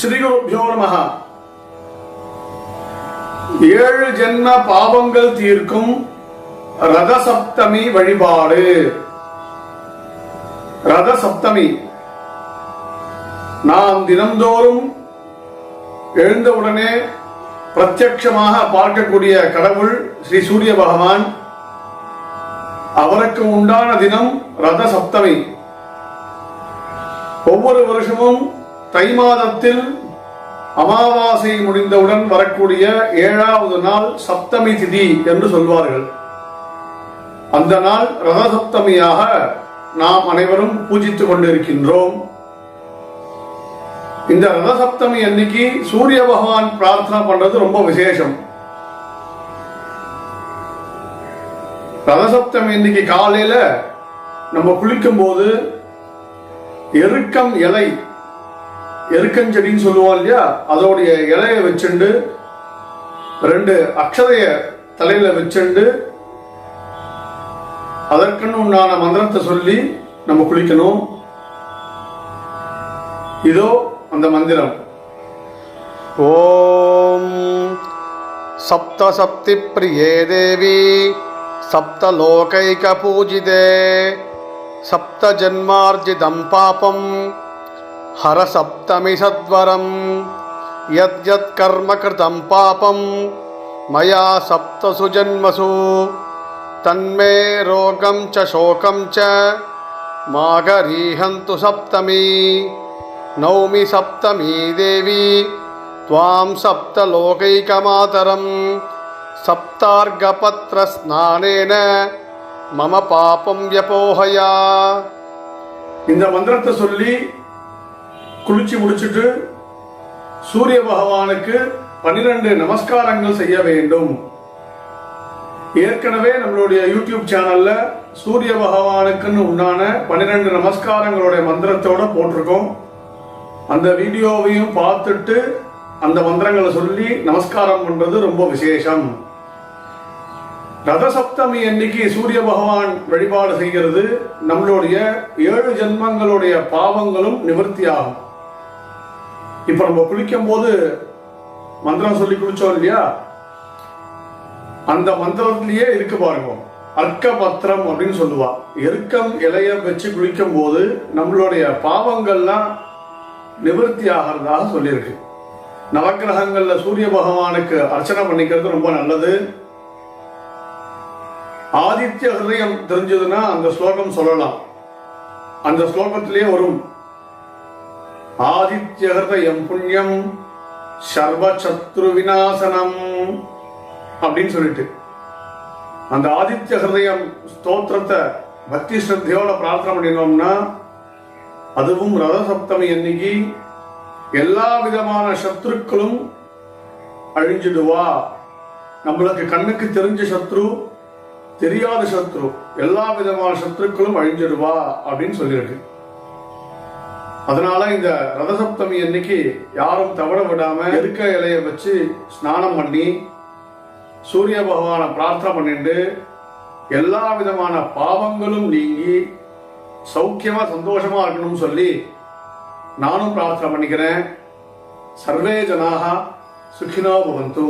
ஸ்ரீகுருபியோ நம ஏழு ஜென்ம பாவங்கள் தீர்க்கும் ரத சப்தமி வழிபாடு. ரத சப்தமி நாம் தினந்தோறும் எழுந்தவுடனே பிரத்யட்சமாக பார்க்கக்கூடிய கடவுள் ஸ்ரீ சூரிய பகவான். அவருக்கு உண்டான தினம் ரத சப்தமி ஒவ்வொரு வருஷமும் தை மாதத்தில் அமாவாசை முடிந்தவுடன் வரக்கூடிய ஏழாவது நாள் சப்தமி திதி என்று சொல்வார்கள். அந்த நாள் ரத சப்தமியாக நாம் அனைவரும் பூஜித்துக் கொண்டிருக்கின்றோம். இந்த ரத சப்தமி அன்னைக்கு சூரிய பகவான் பிரார்த்தனை பண்றது ரொம்ப விசேஷம். ரதசப்தமி இன்னைக்கு காலையில நம்ம குளிக்கும் போது எருக்கம் இலை எருக்கஞ்செடின்னு சொல்லுவோம் இல்லையா? அதோடைய இலைய வச்சுண்டு ரெண்டு அக்ஷதைய தலையில வச்சுண்டு அதற்குன்னு உண்டான மந்திரத்தை சொல்லி நம்ம குளிக்கணும். இதோ அந்த மந்திரம். ஓம் சப்த சப்தி பிரியே தேவி சப்த லோகைக பூஜிதே சப்த ஜென்மார்ஜிதம் பாபம் सप्तमि सद्वरं यद्यत्कर्म कृतं पापं मया सप्तसु जन्मसु तन्मे रोगं च शोकं च मागरीहन्तु सप्तमी नौमि सप्तमी देवी त्वां सप्तलोकैकमातरं सप्तार्गपत्रस्नानेन मम पापं व्यपोहया இந்த மந்திரத்தை சொல்லி குளிச்சு முடிச்சுட்டு சூரிய பகவானுக்கு பன்னிரண்டு நமஸ்காரங்கள் செய்ய வேண்டும். ஏற்கனவே நம்மளுடைய யூடியூப் சேனல்ல சூரிய பகவானுக்குன்னு உண்டான பன்னிரண்டு நமஸ்காரங்களுடைய மந்திரத்தோட போட்டிருக்கோம். அந்த வீடியோவையும் பார்த்துட்டு அந்த மந்திரங்களை சொல்லி நமஸ்காரம் பண்றது ரொம்ப விசேஷம். ரத சப்தமி அன்னைக்கு சூரிய பகவான் வழிபாடு செய்கிறது. நம்மளுடைய ஏழு ஜென்மங்களுடைய பாவங்களும் நிவர்த்தியாகும். இப்ப நம்ம குளிக்கும் போது மந்திரம் சொல்லி குளிச்சோம் இல்லையா? அந்த மந்திரத்திலேயே இருக்கு பாருங்க. அர்க்க பத்திரம் அப்படின்னு சொல்லுவா. எருக்கம் இலைய வச்சு குளிக்கும் போது நம்மளுடைய பாவங்கள்லாம் நிவர்த்தி ஆகிறதாக சொல்லியிருக்கு. நவகிரகங்கள்ல சூரிய பகவானுக்கு அர்ச்சனை பண்ணிக்கிறது ரொம்ப நல்லது. ஆதித்ய ஹிருதயம் தெரிஞ்சதுன்னா அந்த ஸ்லோகம் சொல்லலாம். அந்த ஸ்லோகத்திலே வரும். ஆதித்ய ஹிருதயம் புண்ணியம் சர்வ சத்ரு விநாசனம் அப்படின்னு சொல்லிட்டு. அந்த ஆதித்ய ஹிருதயம் ஸ்தோத்திரத்தை பக்தி ஸ்ரத்தையோட பிரார்த்தனை பண்ணினோம்னா அதுவும் ரத சப்தமி அன்னைக்கு எல்லா விதமான சத்ருக்களும் அழிஞ்சிடுவா. நம்மளுக்கு கண்ணுக்கு தெரிஞ்ச சத்ரு தெரியாத சத்ரு எல்லா விதமான சத்ருக்களும் அழிஞ்சிடுவா அப்படின்னு சொல்லியிருக்கு. அதனால இந்த ரதசப்தமி அன்னைக்கு யாரும் தவற விடாம எருக்க இலைய வச்சு ஸ்நானம் பண்ணி சூரிய பகவானை பிரார்த்தனை பண்ணிட்டு எல்லா விதமான பாவங்களும் நீங்கி சௌக்கியமா சந்தோஷமா இருக்கணும்னு சொல்லி நானும் பிரார்த்தனை பண்ணிக்கிறேன். சர்வே ஜனாக சுகினோ பவந்து.